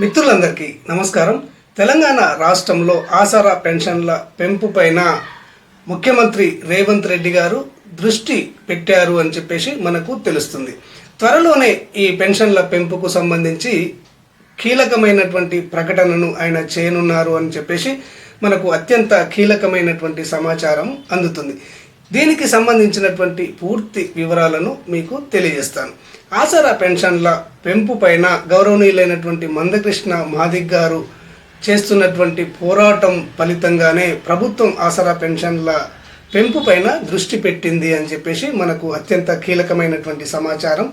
మిత్రులందరికీ నమస్కారం. తెలంగాణ రాష్ట్రంలో ఆసరా పెన్షన్ల పెంపు పైన ముఖ్యమంత్రి రేవంత్ రెడ్డి గారు దృష్టి పెట్టారు అని చెప్పేసి మనకు తెలుస్తుంది. త్వరలోనే ఈ పెన్షన్ల పెంపుకు సంబంధించి కీలకమైనటువంటి ప్రకటనను ఆయన చేయనున్నారు అని చెప్పేసి మనకు అత్యంత కీలకమైనటువంటి సమాచారం అందుతుంది. దీనికి సంబంధించినటువంటి పూర్తి వివరాలను మీకు తెలియజేస్తాను. ఆసరా పెన్షన్ల పెంపు పైన గౌరవనీయులైనటువంటి మందకృష్ణ మాదిక్ గారు చేస్తున్నటువంటి పోరాటం ఫలితంగానే ప్రభుత్వం ఆసరా పెన్షన్ల పెంపు పైన దృష్టి పెట్టింది అని చెప్పేసి మనకు అత్యంత కీలకమైనటువంటి సమాచారం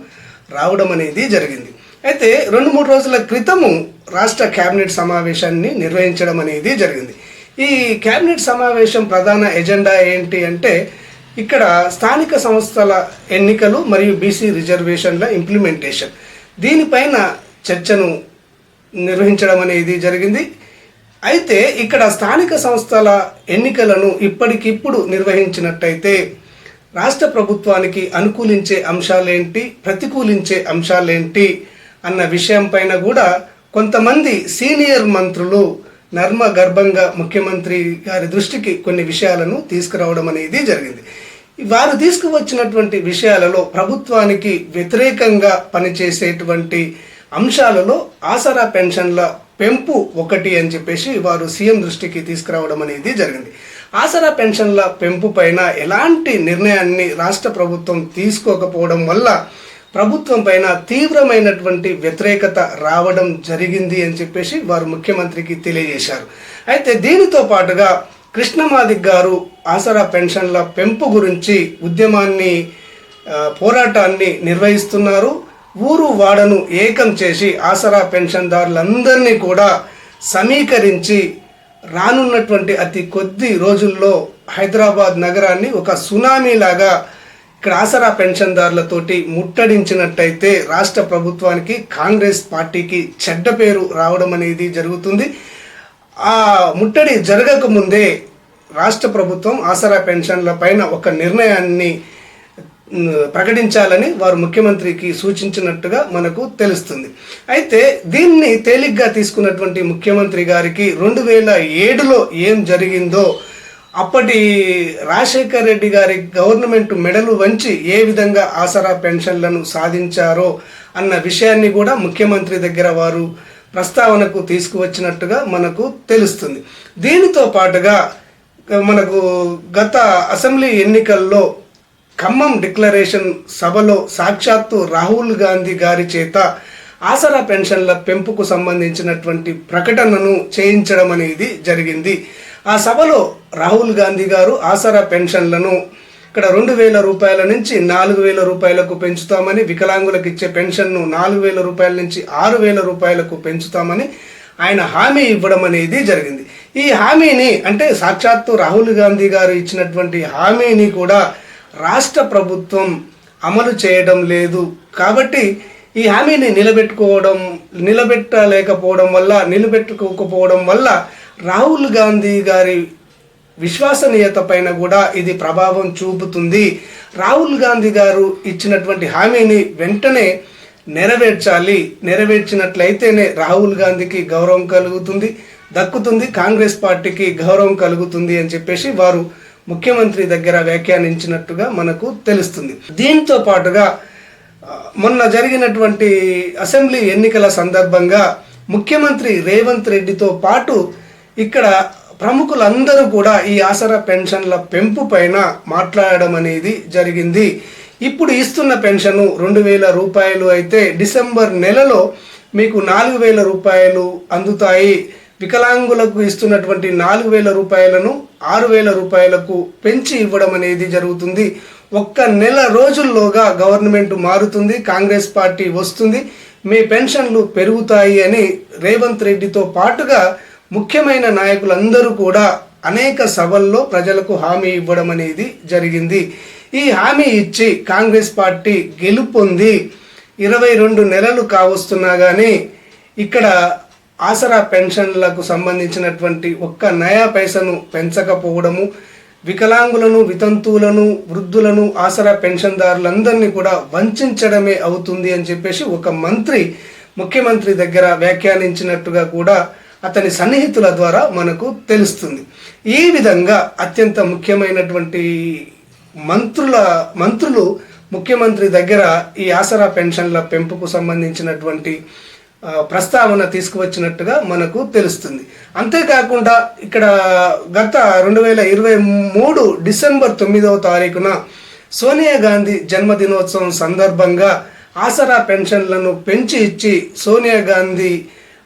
రావడం అనేది జరిగింది. అయితే రెండు మూడు రోజుల క్రితము రాష్ట్ర కేబినెట్ సమావేశాన్ని నిర్వహించడం అనేది జరిగింది. ఈ కేబినెట్ సమావేశం ప్రధాన ఎజెండా ఏంటి అంటే ఇక్కడ స్థానిక సంస్థల ఎన్నికలు మరియు బీసీ రిజర్వేషన్ల ఇంప్లిమెంటేషన్ దీనిపైన చర్చను నిర్వహించడం అనేది జరిగింది. అయితే ఇక్కడ స్థానిక సంస్థల ఎన్నికలను ఇప్పటికిప్పుడు నిర్వహించినట్టయితే రాష్ట్ర ప్రభుత్వానికి అనుకూలించే అంశాలేంటి ప్రతికూలించే అంశాలేంటి అన్న విషయం పైన కూడా కొంతమంది సీనియర్ మంత్రులు నర్మ గర్భంగా ముఖ్యమంత్రి గారి దృష్టికి కొన్ని విషయాలను తీసుకురావడం అనేది జరిగింది. వారు తీసుకువచ్చినటువంటి విషయాలలో ప్రభుత్వానికి వ్యతిరేకంగా పనిచేసేటువంటి అంశాలలో ఆసరా పెన్షన్ల పెంపు ఒకటి అని చెప్పేసి వారు సీఎం దృష్టికి తీసుకురావడం అనేది జరిగింది. ఆసరా పెన్షన్ల పెంపు పైన ఎలాంటి నిర్ణయాన్ని రాష్ట్ర ప్రభుత్వం తీసుకోకపోవడం వల్ల ప్రభుత్వం పైన తీవ్రమైనటువంటి వ్యతిరేకత రావడం జరిగింది అని చెప్పేసి వారు ముఖ్యమంత్రికి తెలియజేశారు. అయితే దీనితో పాటుగా కృష్ణమాదిక్ గారు ఆసరా పెన్షన్ల పెంపు గురించి ఉద్యమాన్ని పోరాటాన్ని నిర్వహిస్తున్నారు. ఊరు వాడను ఏకం చేసి ఆసరా పెన్షన్దారులందరినీ కూడా సమీకరించి రానున్నటువంటి అతి కొద్ది రోజుల్లో హైదరాబాద్ నగరాన్ని ఒక సునామీ లాగా ఇక్కడ ఆసరా పెన్షన్దారులతోటి ముట్టడించినట్టయితే రాష్ట్ర ప్రభుత్వానికి కాంగ్రెస్ పార్టీకి చెడ్డ పేరు రావడం అనేది జరుగుతుంది. ఆ ముట్టడి జరగకముందే రాష్ట్ర ప్రభుత్వం ఆసరా పెన్షన్ల పైన ఒక నిర్ణయాన్ని ప్రకటించాలని వారు ముఖ్యమంత్రికి సూచించినట్టుగా మనకు తెలుస్తుంది. అయితే దీన్ని తేలిగ్గా తీసుకున్నటువంటి ముఖ్యమంత్రి గారికి రెండు వేల ఏడులో ఏం జరిగిందో అప్పటి రాజశేఖర్ రెడ్డి గారి గవర్నమెంట్ మెడలు వంచి ఏ విధంగా ఆసరా పెన్షన్లను సాధించారో అన్న విషయాన్ని కూడా ముఖ్యమంత్రి దగ్గర వారు ప్రస్తావనకు తీసుకువచ్చినట్టుగా మనకు తెలుస్తుంది. దీనితో పాటుగా మనకు గత అసెంబ్లీ ఎన్నికల్లో ఖమ్మం డిక్లరేషన్ సభలో సాక్షాత్తు రాహుల్ గాంధీ గారి చేత ఆసరా పెన్షన్ల పెంపుకు సంబంధించినటువంటి ప్రకటనను చేయించడం అనేది జరిగింది. ఆ సభలో రాహుల్ గాంధీ గారు ఆసరా పెన్షన్లను ఇక్కడ రెండు వేల రూపాయల నుంచి నాలుగు వేల రూపాయలకు పెంచుతామని వికలాంగులకు ఇచ్చే పెన్షన్ను నాలుగు వేల రూపాయల నుంచి ఆరు వేల రూపాయలకు పెంచుతామని ఆయన హామీ ఇవ్వడం అనేది జరిగింది. ఈ హామీని అంటే సాక్షాత్తు రాహుల్ గాంధీ గారు ఇచ్చినటువంటి హామీని కూడా రాష్ట్ర ప్రభుత్వం అమలు చేయడం లేదు. కాబట్టి ఈ హామీని నిలబెట్టుకోవడం నిలబెట్టలేకపోవడం వల్ల నిలబెట్టుకోకపోవడం వల్ల రాహుల్ గాంధీ గారి విశ్వసనీయత పైన కూడా ఇది ప్రభావం చూపుతుంది. రాహుల్ గాంధీ గారు ఇచ్చినటువంటి హామీని వెంటనే నెరవేర్చాలి. నెరవేర్చినట్లయితేనే రాహుల్ గాంధీకి గౌరవం కలుగుతుంది దక్కుతుంది కాంగ్రెస్ పార్టీకి గౌరవం కలుగుతుంది అని చెప్పేసి వారు ముఖ్యమంత్రి దగ్గర వ్యాఖ్యానించినట్టుగా మనకు తెలుస్తుంది. దీంతో పాటుగా మొన్న జరిగినటువంటి అసెంబ్లీ ఎన్నికల సందర్భంగా ముఖ్యమంత్రి రేవంత్ రెడ్డితో పాటు ఇక్కడ ప్రముఖులందరూ కూడా ఈ ఆసరా పెన్షన్ల పెంపు పైన మాట్లాడడం అనేది జరిగింది. ఇప్పుడు ఇస్తున్న పెన్షన్ రెండు వేల రూపాయలు అయితే డిసెంబర్ నెలలో మీకు నాలుగు వేల రూపాయలు అందుతాయి. వికలాంగులకు ఇస్తున్నటువంటి నాలుగు వేల రూపాయలను ఆరు వేల రూపాయలకు పెంచి ఇవ్వడం అనేది జరుగుతుంది. ఒక్క నెల రోజుల్లోగా గవర్నమెంట్ మారుతుంది కాంగ్రెస్ పార్టీ వస్తుంది. మీ పెన్షన్లు పెరుగుతాయి అని రేవంత్ రెడ్డితో పాటుగా ముఖ్యమైన నాయకులందరూ కూడా అనేక సభల్లో ప్రజలకు హామీ ఇవ్వడం అనేది జరిగింది. ఈ హామీ ఇచ్చి కాంగ్రెస్ పార్టీ గెలుపొంది ఇరవై రెండు నెలలు కావస్తున్నా కానీ ఇక్కడ ఆసరా పెన్షన్లకు సంబంధించినటువంటి ఒక్క నయా పైసను పెంచకపోవడము వికలాంగులను వితంతువులను వృద్ధులను ఆసరా పెన్షన్దారులందరినీ కూడా వంచడమే అవుతుంది అని చెప్పేసి ఒక మంత్రి ముఖ్యమంత్రి దగ్గర వ్యాఖ్యానించినట్టుగా కూడా అతని సన్నిహితుల ద్వారా మనకు తెలుస్తుంది. ఈ విధంగా అత్యంత ముఖ్యమైనటువంటి మంత్రుల మంత్రులు ముఖ్యమంత్రి దగ్గర ఈ ఆసరా పెన్షన్ల పెంపుకు సంబంధించినటువంటి ప్రస్తావన తీసుకువచ్చినట్టుగా మనకు తెలుస్తుంది. అంతేకాకుండా ఇక్కడ గత రెండు వేల ఇరవై మూడు డిసెంబర్ తొమ్మిదవ తారీఖున సోనియా గాంధీ జన్మదినోత్సవం సందర్భంగా ఆసరా పెన్షన్లను పెంచి ఇచ్చి సోనియా గాంధీ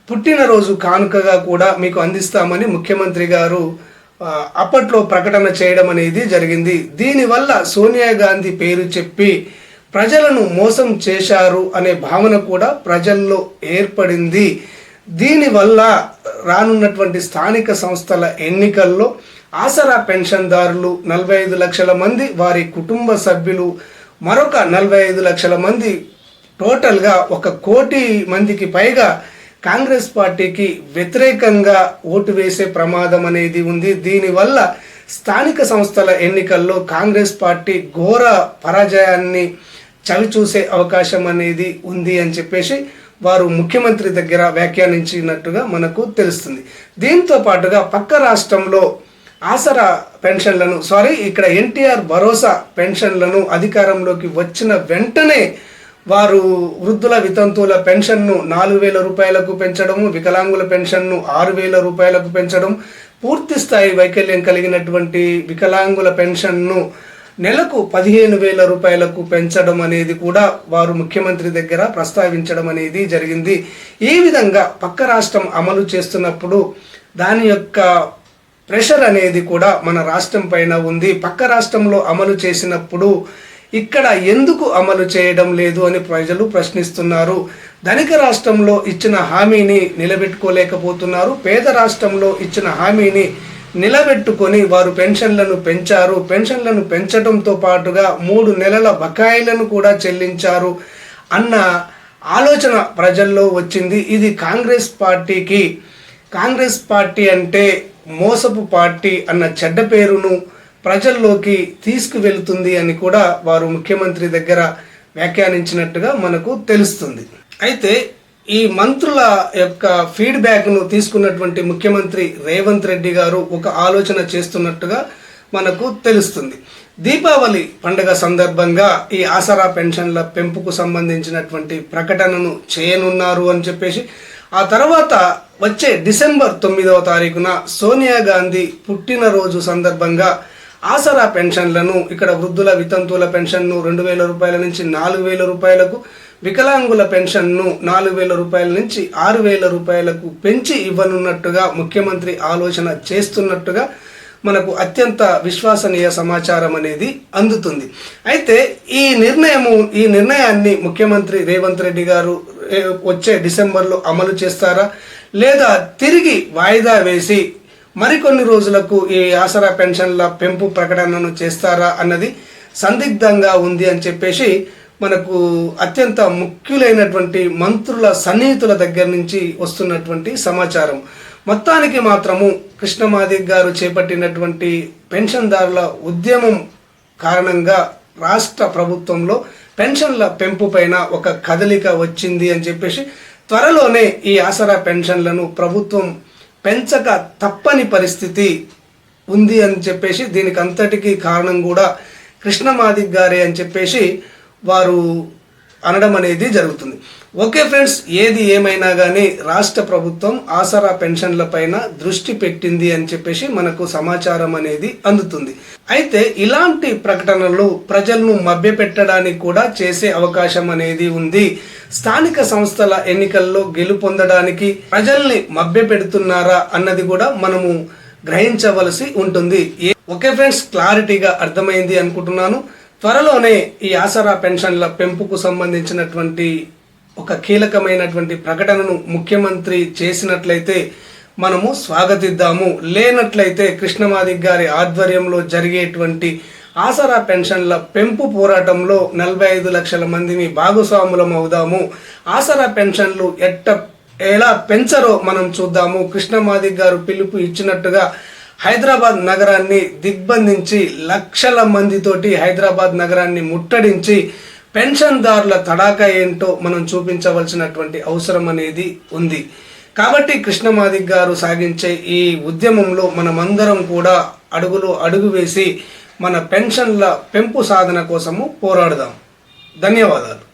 పుట్టినరోజు కానుకగా కూడా మీకు అందిస్తామని ముఖ్యమంత్రి గారు అప్పట్లో ప్రకటన చేయడం అనేది జరిగింది. దీనివల్ల సోనియా గాంధీ పేరు చెప్పి ప్రజలను మోసం చేశారు అనే భావన కూడా ప్రజల్లో ఏర్పడింది. దీనివల్ల రానున్నటువంటి స్థానిక సంస్థల ఎన్నికల్లో ఆసరా పెన్షన్దారులు నలభై ఐదు లక్షల మంది వారి కుటుంబ సభ్యులు మరొక నలభై ఐదు లక్షల మంది. టోటల్గా ఒక కోటి మందికి పైగా కాంగ్రెస్ పార్టీకి వ్యతిరేకంగా ఓటు వేసే ప్రమాదం అనేది ఉంది. దీనివల్ల స్థానిక సంస్థల ఎన్నికల్లో కాంగ్రెస్ పార్టీ ఘోర పరాజయాన్ని చవిచూసే అవకాశం అనేది ఉంది అని చెప్పేసి వారు ముఖ్యమంత్రి దగ్గర వ్యాఖ్యానించినట్టుగా మనకు తెలుస్తుంది. దీంతో పాటుగా పక్క రాష్ట్రంలో ఆసరా పెన్షన్లను సారీ ఇక్కడ ఎన్టీఆర్ భరోసా పెన్షన్లను అధికారంలోకి వచ్చిన వెంటనే వారు వృద్ధుల వితంతువుల పెన్షన్ను నాలుగు వేల రూపాయలకు పెంచడము వికలాంగుల పెన్షన్ను ఆరు వేల రూపాయలకు పెంచడం పూర్తి స్థాయి వైకల్యం కలిగినటువంటి వికలాంగుల పెన్షన్ను నెలకు పదిహేను వేల రూపాయలకు పెంచడం అనేది కూడా వారు ముఖ్యమంత్రి దగ్గర ప్రస్తావించడం అనేది జరిగింది. ఈ విధంగా పక్క రాష్ట్రం అమలు చేస్తున్నప్పుడు దాని యొక్క ప్రెషర్ అనేది కూడా మన రాష్ట్రం పైన ఉంది. పక్క రాష్ట్రంలో అమలు చేసినప్పుడు ఇక్కడ ఎందుకు అమలు చేయడం లేదు అని ప్రజలు ప్రశ్నిస్తున్నారు. ధనిక రాష్ట్రంలో ఇచ్చిన హామీని నిలబెట్టుకోలేకపోతున్నారు. పేద రాష్ట్రంలో ఇచ్చిన హామీని నిలబెట్టుకొని వారు పెన్షన్లను పెంచారు. పెన్షన్లను పెంచడంతో పాటుగా మూడు నెలల బకాయిలను కూడా చెల్లించారు అన్న ఆలోచన ప్రజల్లో వచ్చింది. ఇది కాంగ్రెస్ పార్టీకి కాంగ్రెస్ పార్టీ అంటే మోసపు పార్టీ అన్న చెడ్డ పేరును ప్రజల్లోకి తీసుకువెళ్తుంది అని కూడా వారు ముఖ్యమంత్రి దగ్గర వ్యాఖ్యానించినట్టుగా మనకు తెలుస్తుంది. అయితే ఈ మంత్రుల యొక్క ఫీడ్బ్యాక్ను తీసుకున్నటువంటి ముఖ్యమంత్రి రేవంత్ రెడ్డి గారు ఒక ఆలోచన చేస్తున్నట్టుగా మనకు తెలుస్తుంది. దీపావళి పండుగ సందర్భంగా ఈ ఆసరా పెన్షన్ల పెంపుకు సంబంధించినటువంటి ప్రకటనను చేయనున్నారు అని చెప్పేసి ఆ తర్వాత వచ్చే డిసెంబర్ తొమ్మిదవ తారీఖున సోనియా గాంధీ పుట్టినరోజు సందర్భంగా ఆసరా పెన్షన్లను ఇక్కడ వృద్ధుల వితంతువుల పెన్షన్ను రెండు వేల రూపాయల నుంచి నాలుగు వేల రూపాయలకు వికలాంగుల పెన్షన్ను నాలుగు వేల రూపాయల నుంచి ఆరు వేల రూపాయలకు పెంచి ఇవ్వనున్నట్టుగా ముఖ్యమంత్రి ఆలోచన చేస్తున్నట్టుగా మనకు అత్యంత విశ్వసనీయ సమాచారం అనేది అందుతుంది. అయితే ఈ నిర్ణయము ఈ నిర్ణయాన్ని ముఖ్యమంత్రి రేవంత్ రెడ్డి గారు వచ్చే డిసెంబర్లో అమలు చేస్తారా? లేదా తిరిగి వాయిదా వేసి మరికొన్ని రోజులకు ఈ ఆసరా పెన్షన్ల పెంపు ప్రకటనను చేస్తారా అన్నది సందిగ్ధంగా ఉంది అని చెప్పేసి మనకు అత్యంత ముఖ్యులైనటువంటి మంత్రుల సన్నిహితుల దగ్గర నుంచి వస్తున్నటువంటి సమాచారం. మొత్తానికి మాత్రము కృష్ణమాదిక్ గారు చేపట్టినటువంటి పెన్షన్దారుల ఉద్యమం కారణంగా రాష్ట్ర ప్రభుత్వంలో పెన్షన్ల పెంపు పైన ఒక కదలిక వచ్చింది అని చెప్పేసి త్వరలోనే ఈ ఆసరా పెన్షన్లను ప్రభుత్వం పెంచక తప్పని పరిస్థితి ఉంది అని చెప్పేసి దీనికి అంతటికీ కారణం కూడా కృష్ణమాదిక్ గారే అని చెప్పేసి వారు అనడం అనేది జరుగుతుంది. ఓకే ఫ్రెండ్స్ ఏది ఏమైనా కానీ రాష్ట్ర ప్రభుత్వం ఆసరా పెన్షన్ల పైన దృష్టి పెట్టింది అని చెప్పేసి మనకు సమాచారం అనేది అందుతుంది. అయితే ఇలాంటి ప్రకటనలు ప్రజలను మభ్యపెట్టడానికి కూడా చేసే అవకాశం అనేది ఉంది. స్థానిక సంస్థల ఎన్నికల్లో గెలుపొందడానికి ప్రజల్ని మభ్యపెడుతున్నారా అన్నది కూడా మనము గ్రహించవలసి ఉంటుంది. ఏ- ఓకే ఫ్రెండ్స్ క్లారిటీగా అర్థమైంది అనుకుంటున్నాను. త్వరలోనే ఈ ఆసరా పెన్షన్ల పెంపుకు సంబంధించినటువంటి ఒక కీలకమైనటువంటి ప్రకటనను ముఖ్యమంత్రి చేసినట్లయితే మనము స్వాగతిద్దాము. లేనట్లయితే కృష్ణమాదిక్ గారి ఆధ్వర్యంలో జరిగేటువంటి ఆసరా పెన్షన్ల పెంపు పోరాటంలో నలభై ఐదు లక్షల మందిని భాగస్వాములం అవుదాము. ఆసరా పెన్షన్లు ఎట్ట ఎలా పెంచరో మనం చూద్దాము. కృష్ణమాదిక్ గారు పిలుపు ఇచ్చినట్టుగా హైదరాబాద్ నగరాన్ని దిగ్బంధించి లక్షల మందితోటి హైదరాబాద్ నగరాన్ని ముట్టడించి పెన్షన్దారుల తడాక ఏంటో మనం చూపించవలసినటువంటి అవసరం అనేది ఉంది. కాబట్టి కృష్ణమాదిక్ గారు సాగించే ఈ ఉద్యమంలో మనమందరం కూడా అడుగులో అడుగు వేసి మన పెన్షన్ల పెంపు సాధన కోసము పోరాడదాం. ధన్యవాదాలు.